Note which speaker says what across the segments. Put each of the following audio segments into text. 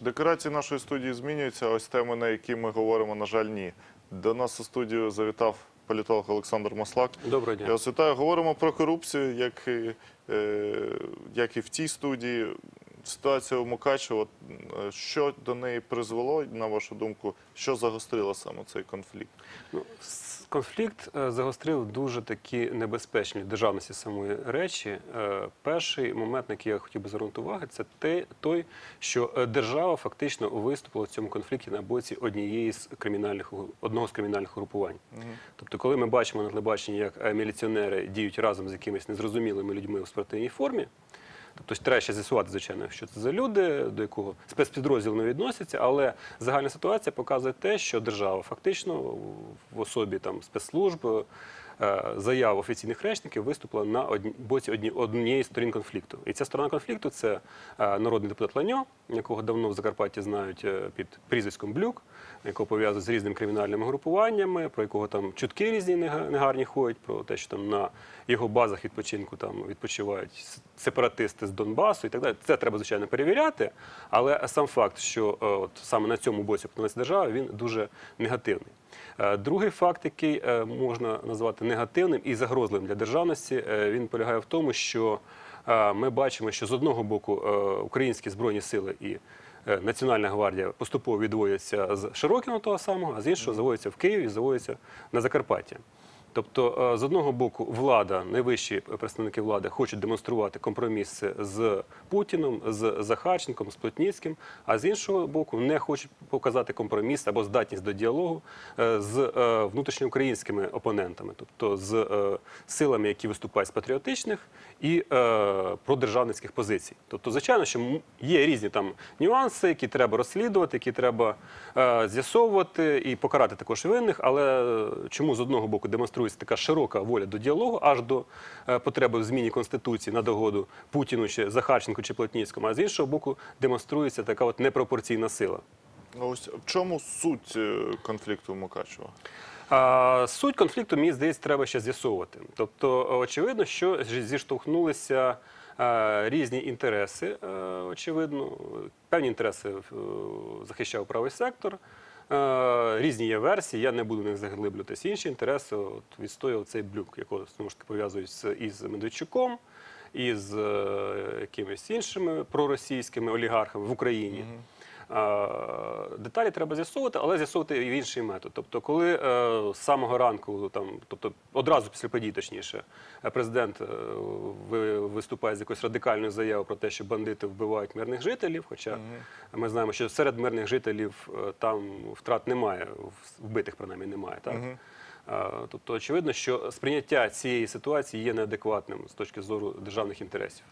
Speaker 1: Декорації нашої студії змінюються. Ось теми, на які ми говоримо, на жаль, ні. До нас у студію завітав політолог Олександр Маслак.
Speaker 2: Доброго
Speaker 1: Я вас вітаю. Говоримо про корупцію, як е, як і в тій студії. Ситуація у Мукачево, е, що до неї призвело, на вашу думку, що загострило саме цей конфлікт?
Speaker 2: Ну, конфлікт е, загострив дуже такі небезпечні державності самої речі. Е, Перший момент, на який я хотів би звернути увагу, це те, той, що держава фактично виступила в цьому конфлікті на боці однієї з кримінальних одного з кримінальних угрупувань. Тобто, коли ми бачимо на телебаченні, як міліціонери діють разом з якимись незрозумілими людьми у спортивній формі. Тобто треба ще з'ясувати, звичайно, що це за люди, до якого спецпідрозділ не відносяться, але загальна ситуація показує те, що держава фактично в особі там спецслужб, заяв офіційних речників виступила на одні, боці одні, однієї сторін конфлікту. І ця сторона конфлікту це е, народний депутат Ланьо, якого давно в Закарпатті знають е, під прізвиськом Блюк, якого пов'язують з різними кримінальними групуваннями, про якого там чутки різні нега- негарні ходять, про те, що там на його базах відпочинку там відпочивають сепаратисти з Донбасу і так далі. Це треба звичайно перевіряти. Але сам факт, що е, от саме на цьому боці держава, він дуже негативний. Е, Другий факт, який е, можна назвати негативним і загрозливим для державності, е, він полягає в тому, що ми бачимо, що з одного боку українські збройні сили і Національна гвардія поступово відводяться з Широкіна того самого, а з іншого заводяться в Києві, і заводяться на Закарпаття. Тобто, е, з одного боку, влада, найвищі представники влади хочуть демонструвати компроміс з Путіном, з Захарченком, з Плотніцьким, а з іншого боку, не хочуть показати компроміс або здатність до діалогу е, з е, внутрішньоукраїнськими опонентами, тобто з силами, які виступають з патріотичних і продержавницьких позицій. Тобто, звичайно, що є різні там нюанси, які треба розслідувати, які треба з'ясовувати і покарати також винних. Але чому з одного боку демонструється така широка воля до діалогу, аж до е, потреби в зміні конституції на догоду Путіну чи Захарченку чи Плотніцькому, а з іншого боку демонструється така от непропорційна сила.
Speaker 1: Ну, Ось в чому суть е, конфлікту у Мукачево?
Speaker 2: А, суть конфлікту, мені здається, треба ще з'ясовувати. Тобто, очевидно, що зіштовхнулися е, різні інтереси. очевидно, певні інтереси захищав правий сектор. Е, Різні є версії, я не буду в них заглиблюватися. Інші інтереси от, відстояв цей блюк, якого знову ж таки пов'язують із Медведчуком, із е, якимись іншими проросійськими олігархами в Україні. А, Деталі треба з'ясовувати, але з'ясовувати і в інший метод. Тобто, коли е, з самого ранку, там, тобто одразу після подій, точніше, е, президент е, ви- виступає з якоюсь радикальною заявою про те, що бандити вбивають мирних жителів. Хоча ми знаємо, що серед мирних жителів там втрат немає, вбитих принаймні немає. Так? Тобто, очевидно, що сприйняття цієї ситуації є неадекватним з точки зору державних інтересів.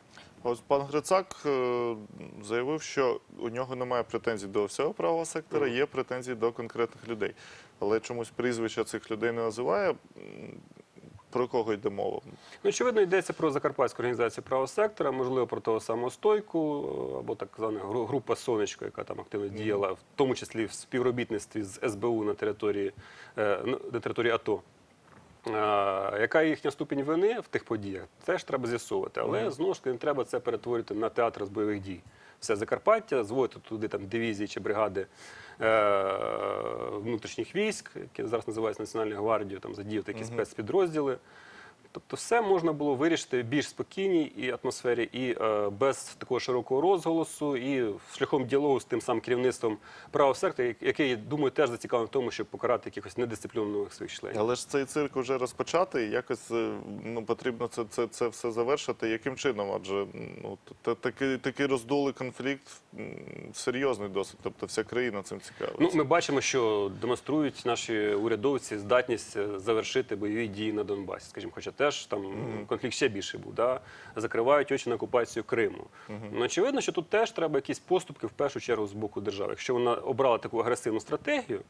Speaker 1: Ось пан Грицак е, заявив, що у нього немає претензій до всього правого сектора, є претензії до конкретних людей. Але чомусь прізвища цих людей не називає. Про кого йде мова?
Speaker 2: Ну, очевидно, йдеться про Закарпатську організацію правого сектора, можливо, про того самого стойку або так звана група Сонечко, яка там активно діяла, в тому числі в співробітництві з СБУ на території, е, на території АТО. Яка їхня ступінь вини в тих подіях, теж треба з'ясовувати. Але знову ж таки не треба це перетворити на театр з бойових дій. Все Закарпаття, зводити туди там дивізії чи бригади е, внутрішніх військ, які зараз називаються Національною гвардією, там задіяти якісь спецпідрозділи. Тобто, все можна було вирішити в більш спокійній і атмосфері, і е, без такого широкого розголосу, і шляхом діалогу з тим самим керівництвом правого сектору, який, думаю, теж зацікавлений в тому, щоб покарати якихось недисциплінованих своїх членів.
Speaker 1: Але ж цей цирк вже розпочатий, якось е, ну, потрібно це, це, це все завершити. Яким чином? Адже ну, такий, такий роздулий конфлікт серйозний досить. Тобто вся країна цим цікавиться.
Speaker 2: Ну, ми бачимо, що демонструють наші урядовці здатність е, завершити бойові дії на Донбасі. Скажімо, хоча теж там конфлікт ще більший був. Да? Закривають очі на окупацію Криму. Ну, очевидно, що тут теж треба якісь поступки в першу чергу з боку держави. Якщо вона обрала таку агресивну стратегію,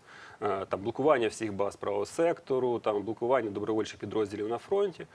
Speaker 2: е, там блокування всіх баз правого сектору, там блокування добровольчих підрозділів на фронті.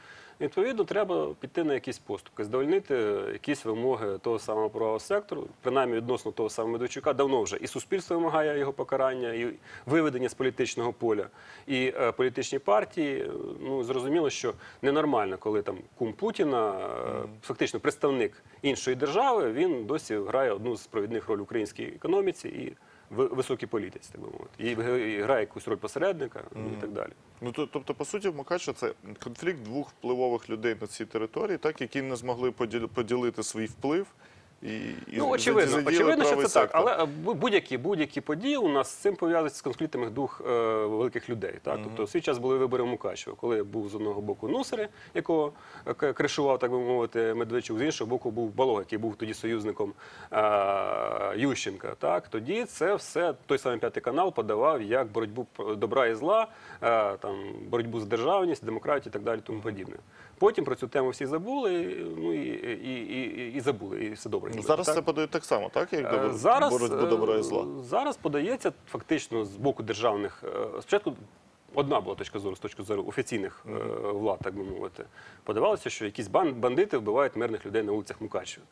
Speaker 2: Відповідно, треба піти на якісь поступки, задовольнити якісь вимоги того самого правого сектору, принаймні відносно того самого Медведчука, давно вже і суспільство вимагає його покарання, і виведення з політичного поля, і е, політичні партії. Ну зрозуміло, що ненормально, коли там кум Путіна, е, фактично представник іншої держави, він досі грає одну з провідних роль українській економіці і в високій політиці, так би мовити, і грає якусь роль посередника ну, і так далі.
Speaker 1: Ну то- тобто, по суті, Мукачево це конфлікт двох впливових людей на цій території, так які не змогли поділ- поділити свій вплив і, і
Speaker 2: Ну, очевидно, очевидно, що це так. Але е, будь-які будь-які події у нас з цим пов'язуються з конфліктами двох е, великих людей. Так? Тобто, свій час були вибори в Мукачево, коли був з одного боку Нусери, якого е, кришував, так би мовити, Медведчук, з іншого боку був Балог, який був тоді союзником е, Ющенка. Так? Тоді це все той самий п'ятий канал подавав як боротьбу добра і зла, е, там, боротьбу за державність, демократію і так далі, тому подібне. Потім про цю тему всі забули, і- ну і, і, і, і забули, і все добре.
Speaker 1: Ну, зараз
Speaker 2: так?
Speaker 1: це подають так само, так? Як
Speaker 2: Е, Зараз,
Speaker 1: боротьбу добра і зла.
Speaker 2: е, зараз подається фактично з боку державних. е, Спочатку одна була точка зору з точки зору офіційних е, влад, так би мовити. Подавалося, що якісь бандити вбивають мирних людей на вулицях Мукачева.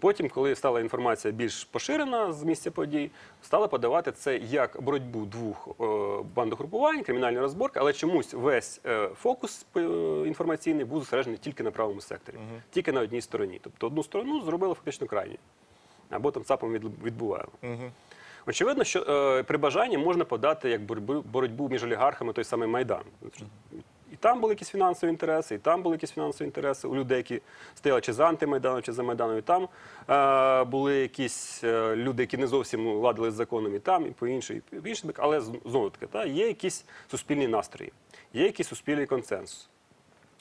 Speaker 2: Потім, коли стала інформація більш поширена з місця подій, стали подавати це як боротьбу двох е, бандогрупувань, кримінальні розборки, але чомусь весь е, фокус е, інформаційний був зосереджений тільки на правому секторі, тільки на одній стороні. Тобто одну сторону зробили фактично крайньою або там ЦАПом від- відбуваємо. Очевидно, що е, при бажанні можна подати як боротьбу, боротьбу між олігархами той самий Майдан. Там були якісь фінансові інтереси, і там були якісь фінансові інтереси у людей, які стояли чи за антимайданом, чи за Майданом. І там е, були якісь е, люди, які не зовсім ладили з законом, і там, і по іншій, і по бік. Але знову таки, та, є якісь суспільні настрої, є якийсь суспільний консенсус.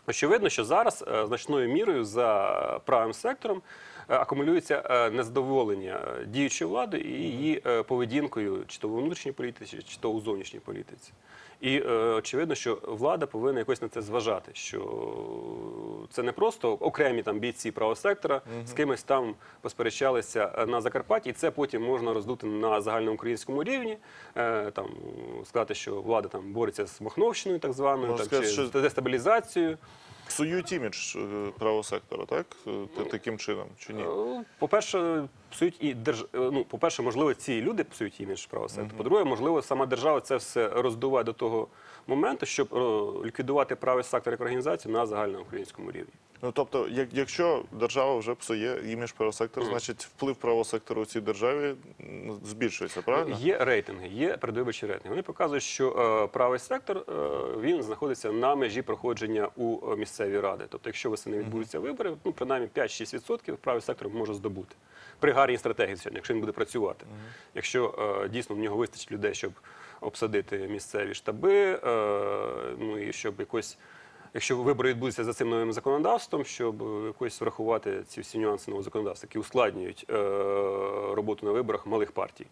Speaker 2: Очевидно, що зараз е, значною мірою за правим сектором е, акумулюється е, незадоволення е, діючої влади і її е, поведінкою, чи то у внутрішній політиці, чи то у зовнішній політиці. І е, очевидно, що влада повинна якось на це зважати, що це не просто окремі там бійці правого сектора з кимось там посперечалися е, на Закарпатті, і це потім можна роздути на загальноукраїнському рівні, е, там сказати, що влада там бореться з Махновщиною, так званою, так,
Speaker 1: сказати,
Speaker 2: чи
Speaker 1: що-
Speaker 2: з дестабілізацією.
Speaker 1: Псують імідж е, правого сектора, так? Е, Таким чином, чи ні?
Speaker 2: Е, По-перше, псують і держ... ну, по-перше, можливо, ці люди псують імідж правого сектору. По-друге, можливо, сама держава це все роздуває до того моменту, щоб ліквідувати правий сектор як організацію на загальноукраїнському рівні.
Speaker 1: Ну тобто, як, якщо держава вже псує імідж правого сектору, значить вплив правого сектору у цій державі збільшується, правильно?
Speaker 2: Є рейтинги, є передвиборчі рейтинги. Вони показують, що е, правий сектор е, він знаходиться на межі проходження у е, місцеві ради. Тобто, якщо восени відбудуться вибори, ну принаймні 5-6% правий сектор може здобути при гарній стратегії, якщо він буде працювати. Якщо е, дійсно в нього вистачить людей, щоб обсадити місцеві штаби, е, ну і щоб якось. Якщо вибори відбудуться за цим новим законодавством, щоб е, якось врахувати ці всі нюанси нового законодавства, які ускладнюють е, роботу на виборах малих партій.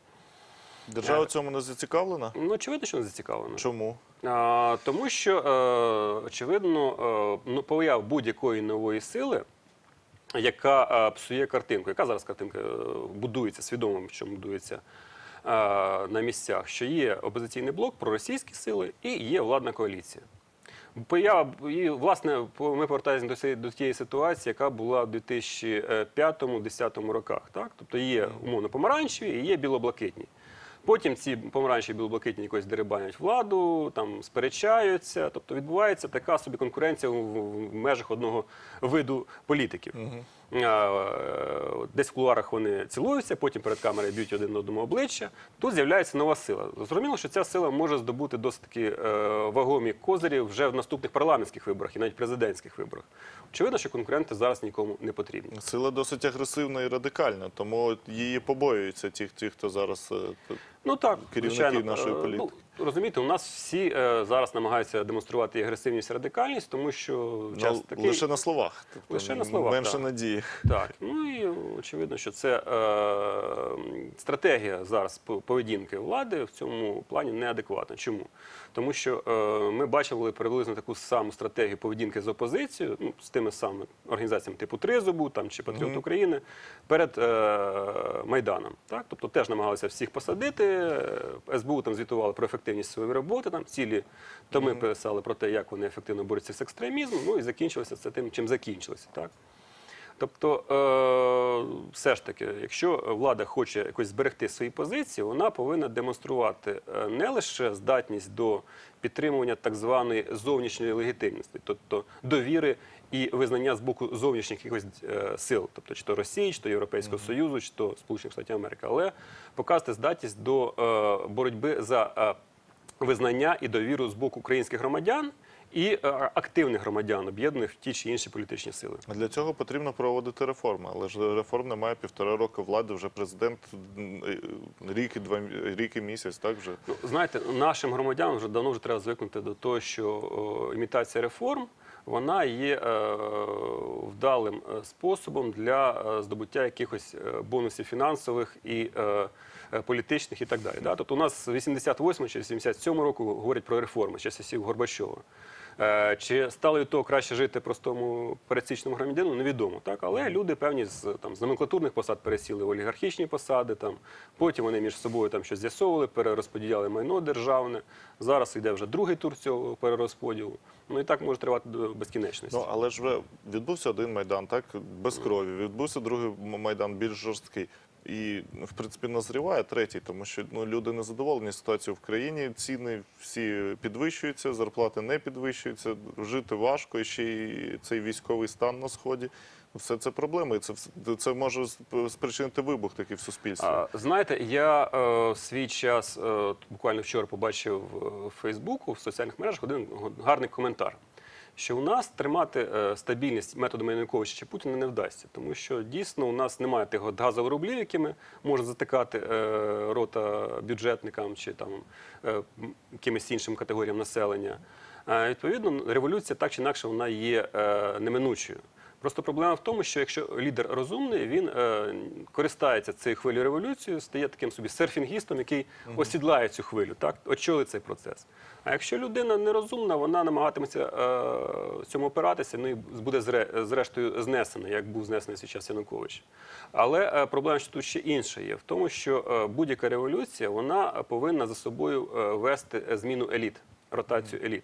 Speaker 1: Держава в цьому не зацікавлена?
Speaker 2: Ну, очевидно, що не зацікавлено.
Speaker 1: Чому?
Speaker 2: А, тому що, е, очевидно, е, ну, появ будь-якої нової сили, яка е, псує картинку. Яка зараз картинка е, будується, свідомо, що будується е, на місцях, що є опозиційний блок, проросійські сили і є владна коаліція. Поява, і, власне, ми повертаємося до, тієї ситуації, яка була в 2005-2010 роках. Так? Тобто є умовно помаранчеві і є білоблакитні. Потім ці помаранчеві білоблакитні якось дерибанять владу, там сперечаються. Тобто відбувається така собі конкуренція в, межах одного виду політиків. Е, Десь в кулуарах вони цілуються, потім перед камерою б'ють один одному обличчя. Тут з'являється нова сила. Зрозуміло, що ця сила може здобути досить таки е, вагомі козирі вже в наступних парламентських виборах і навіть президентських виборах. Очевидно, що конкуренти зараз нікому не потрібні.
Speaker 1: Сила досить агресивна і радикальна, тому її побоюються ті, ті хто зараз е,
Speaker 2: Ну так,
Speaker 1: керівники
Speaker 2: звичайно.
Speaker 1: нашої
Speaker 2: Е,
Speaker 1: політики.
Speaker 2: Ну, розумієте, у нас всі е, зараз намагаються демонструвати агресивність, і радикальність, тому що час
Speaker 1: ну,
Speaker 2: такий.
Speaker 1: лише на словах. Тобто
Speaker 2: Лише на словах,
Speaker 1: менше
Speaker 2: так.
Speaker 1: надії.
Speaker 2: Так, ну і очевидно, що це е, стратегія зараз по- поведінки влади в цьому плані неадекватна. Чому? Тому що е, ми бачили приблизно таку саму стратегію поведінки з опозицією, ну, з тими самими організаціями типу Тризубу там, чи Патріот України перед е, Майданом. Так? Тобто теж намагалися всіх посадити, е, СБУ там звітували про ефективність своєї роботи, там цілі томи писали про те, як вони ефективно борються з екстремізмом. Ну і закінчилося це тим, чим закінчилося. Так? Тобто, е, все ж таки, якщо влада хоче якось зберегти свої позиції, вона повинна демонструвати е, не лише здатність до підтримування так званої зовнішньої легітимності, тобто довіри і визнання з боку зовнішніх якихось е, сил, тобто чи то Росії, чи то Європейського Союзу, чи то Сполучених Штатів Америки, але показати здатність до боротьби за визнання і довіру з боку українських громадян. І е, активних громадян, об'єднаних в ті чи інші політичні сили.
Speaker 1: А Для цього потрібно проводити реформи, але ж реформ немає півтора року влади. Вже президент е, рік і два рік і місяць. Так вже
Speaker 2: Ну, знаєте, нашим громадянам вже давно вже треба звикнути до того, що о, імітація реформ вона є е, вдалим е, способом для здобуття якихось бонусів фінансових і е, політичних і так далі. Да? Тобто у нас з 88 чи 87 року говорять про реформи, ще часів Горбачова. Е, Чи стало від того краще жити простому пересічному громадянину, невідомо. Так? Але люди певні з, там, з номенклатурних посад пересіли в олігархічні посади, там, потім вони між собою там щось з'ясовували, перерозподіляли майно державне. Зараз йде вже другий тур цього перерозподілу. Ну і так може тривати до безкінечності.
Speaker 1: ну але ж відбувся один майдан, так без крові. Відбувся другий майдан більш жорсткий. І в принципі назріває третій, тому що ну люди не задоволені ситуацією в країні. Ціни всі підвищуються, зарплати не підвищуються. Жити важко, і ще й цей військовий стан на сході. Все це проблеми. Це це може сп- спричинити вибух такий в суспільстві.
Speaker 2: А, знаєте, я е, свій час е, буквально вчора побачив е, в Фейсбуку в соціальних мережах один гарний коментар. Що у нас тримати е, стабільність методами Януковича чи Путіна не вдасться, тому що дійсно у нас немає тих газових рублів, якими можна затикати е, рота бюджетникам чи там е, якимось іншим категоріям населення. Відповідно, революція так чи інакше вона є неминучою. Просто проблема в тому, що якщо лідер розумний, він е, користається цією хвилею революції, стає таким собі серфінгістом, який осідлає цю хвилю, так очолить цей процес. А якщо людина нерозумна, вона намагатиметься е, цьому опиратися, ну і буде зре, зрештою знесена, як був знесений свій час Янукович. Але е, проблема що тут ще інша є в тому, що е, будь-яка революція вона повинна за собою е, вести зміну еліт, ротацію еліт.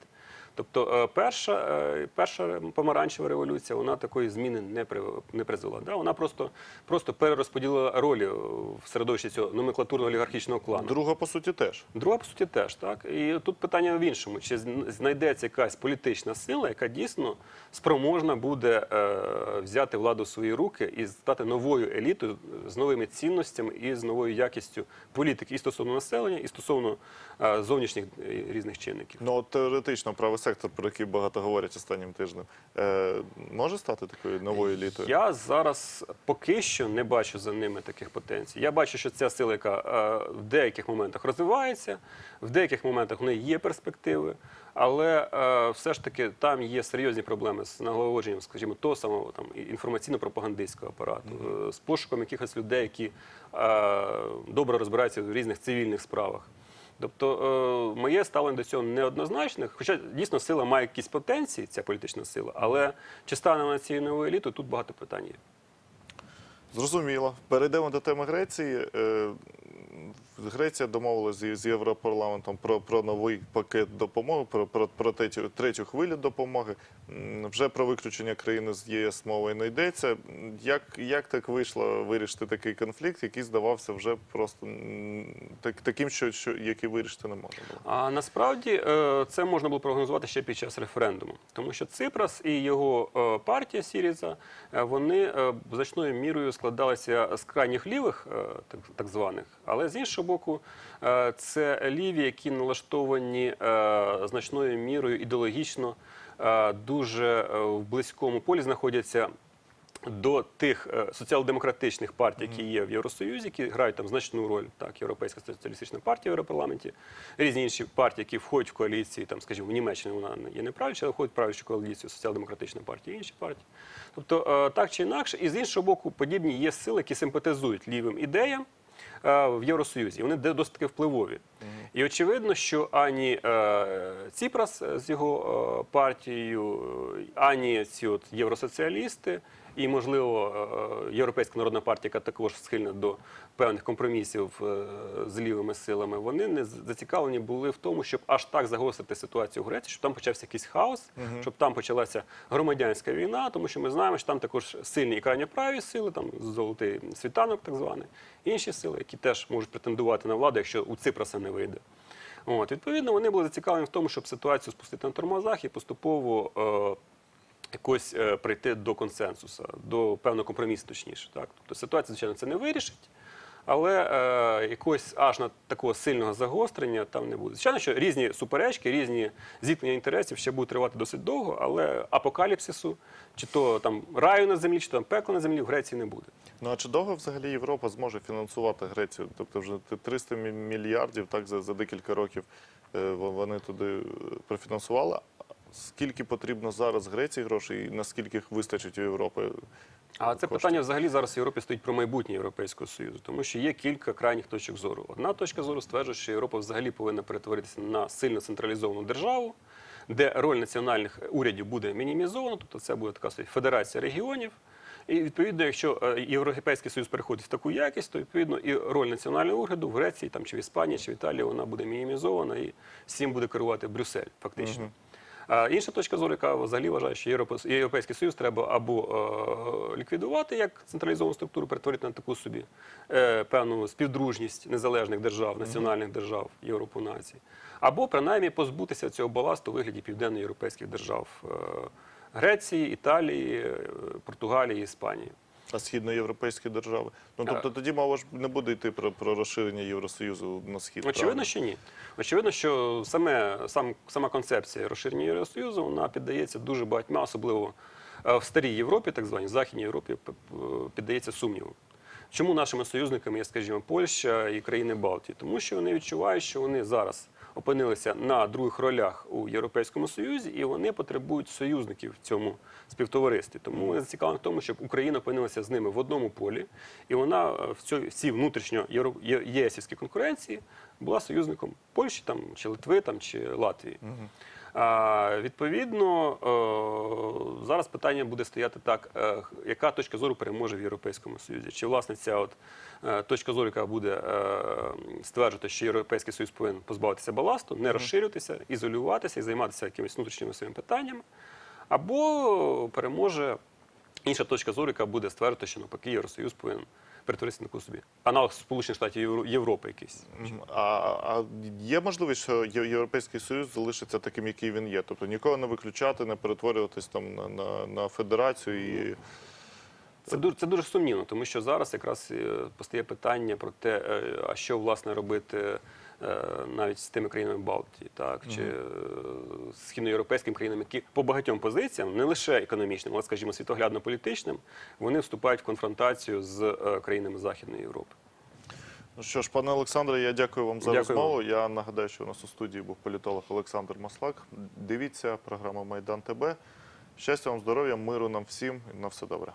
Speaker 2: Тобто е, перша, е, перша помаранчева революція вона такої зміни не при не призвела. Да? Вона просто, просто перерозподілила ролі в середовищі цього номенклатурного олігархічного клану.
Speaker 1: Друга по суті теж.
Speaker 2: Друга, по суті, теж так. І тут питання в іншому: чи знайдеться якась політична сила, яка дійсно спроможна буде е, взяти владу в свої руки і стати новою елітою з новими цінностями і з новою якістю політики і стосовно населення, і стосовно е, зовнішніх е, різних чинників.
Speaker 1: Ну от теоретично правий сектор, про який багато говорять останнім тижнем, е, може стати такою новою елітою?
Speaker 2: Я зараз поки що не бачу за ними таких потенцій. Я бачу, що ця сила, яка е, в деяких моментах розвивається, в деяких моментах в неї є перспективи, але е, все ж таки там є серйозні проблеми з налагодженням, скажімо, того самого там інформаційно-пропагандистського апарату, з пошуком якихось людей, які добре розбираються в різних цивільних справах. Тобто е, моє ставлення до цього неоднозначне, хоча дійсно сила має якісь потенції, ця політична сила, але чи стане вона цією новою елітою, тут багато питань є.
Speaker 1: Зрозуміло. Перейдемо до теми Греції. Греція домовилася з- Європарламентом про, про новий пакет допомоги, про, про, про третю, третю хвилю допомоги. Вже про виключення країни з ЄС мова не йдеться. Як, як так вийшло вирішити такий конфлікт, який здавався вже просто так, таким, що, що, який вирішити не можна було?
Speaker 2: А насправді е, це можна було прогнозувати ще під час референдуму, тому що Ципрас і його е, партія Сіріза е, вони значною мірою складалися з крайніх лівих, так званих, але з іншого боку, е, це ліві, які налаштовані е, значною мірою ідеологічно е, дуже в близькому полі знаходяться до тих соціал-демократичних партій, які є в Євросоюзі, які грають там значну роль, так, Європейська соціалістична партія в Європарламенті, різні інші партії, які входять в коаліції, там, скажімо, в Німеччині вона є не правляча, але входить в правлячу коаліцію соціал-демократична партія і інші партії. Тобто, так чи інакше, і з іншого боку, подібні є сили, які симпатизують лівим ідеям. Е, в Євросоюзі. Вони досить таки впливові. І очевидно, що ані е, Ціпрас з його е, партією, е, ані ці от євросоціалісти, і, можливо, е, Європейська народна партія, яка також схильна до певних компромісів е, з лівими силами, вони не зацікавлені були в тому, щоб аж так загострити ситуацію в Греції, щоб там почався якийсь хаос, щоб там почалася громадянська війна, тому що ми знаємо, що там також сильні і крайньоправі сили, там золотий світанок, так званий, інші сили, які теж можуть претендувати на владу, якщо у Ципраса не вийде. От, відповідно, вони були зацікавлені в тому, щоб ситуацію спустити на тормозах і поступово е, якось е, прийти до консенсусу, до певного компромісу, точніше. Так? Тобто ситуація, звичайно, це не вирішить, але е, якогось аж на такого сильного загострення там не буде. Звичайно, що різні суперечки, різні зіткнення інтересів ще будуть тривати досить довго, але апокаліпсису, чи то там раю на землі, чи то там пекло на землі в Греції не буде.
Speaker 1: Ну а чи довго взагалі Європа зможе фінансувати Грецію? Тобто вже 300 мі- мільярдів так за, за декілька років е, вони туди е, профінансували. Скільки потрібно зараз Греції грошей і наскільки їх вистачить у Європи?
Speaker 2: А це
Speaker 1: коштів?
Speaker 2: питання взагалі зараз в Європі стоїть про майбутнє Європейського Союзу, тому що є кілька крайніх точок зору. Одна точка зору стверджує, що Європа взагалі повинна перетворитися на сильно централізовану державу, де роль національних урядів буде мінімізована, тобто це буде така собі федерація регіонів. І відповідно, якщо е, Європейський Союз переходить в таку якість, то відповідно і роль національного уряду в Греції, там чи в Іспанії, чи в Італії вона буде мінімізована і всім буде керувати Брюссель, фактично. А інша точка зору, яка взагалі вважає, що Європейський Союз треба або е, ліквідувати як централізовану структуру, перетворити на таку собі е, певну співдружність незалежних держав, національних держав Європу націй, або принаймні позбутися цього баласту у вигляді південноєвропейських держав е, Греції, Італії, Португалії, Іспанії.
Speaker 1: А східноєвропейські держави? Ну тобто тоді мова ж не буде йти про, про розширення Євросоюзу на схід.
Speaker 2: Очевидно,
Speaker 1: правильно?
Speaker 2: що ні. Очевидно, що саме сам сама концепція розширення Євросоюзу вона піддається дуже багатьма, особливо е, в старій Європі, так званій Західній Європі, піддається сумніву. Чому нашими союзниками є, скажімо, Польща і країни Балтії? Тому що вони відчувають, що вони зараз опинилися на других ролях у Європейському Союзі, і вони потребують союзників в цьому співтоваристві. Тому ми зацікавлені в тому, щоб Україна опинилася з ними в одному полі, і вона е, в цій, в внутрішньо єсівській конкуренції була союзником Польщі там, чи Литви там, чи Латвії. А, відповідно, е, зараз питання буде стояти так: е, яка точка зору переможе в Європейському Союзі? Чи власне ця от е, точка зору, яка буде стверджувати, що Європейський Союз повинен позбавитися баласту, не розширюватися, ізолюватися і займатися якимись внутрішніми своїми питаннями, або переможе інша точка зору, яка буде стверджувати, що навпаки Євросоюз повинен перетворитися на таку собі аналог Сполучених Штатів Європи якийсь.
Speaker 1: А, а є можливість, що Європейський Союз залишиться таким, який він є? Тобто нікого не виключати, не перетворюватись там на, на, на федерацію і.
Speaker 2: Це дуже, це дуже сумнівно, тому що зараз якраз е, постає питання про те, е, а що власне робити навіть з тими країнами Балтії, так чи е, з східноєвропейськими країнами, які по багатьом позиціям, не лише економічним, але скажімо, світоглядно-політичним, вони вступають в конфронтацію з е, країнами Західної Європи.
Speaker 1: Ну що ж, пане Олександре, я дякую вам за
Speaker 2: Дякую
Speaker 1: розмову. Я нагадаю, що у нас у студії був політолог Олександр Маслак. Дивіться програму Майдан ТБ. Щастя вам, здоров'я, миру нам всім і на все добре.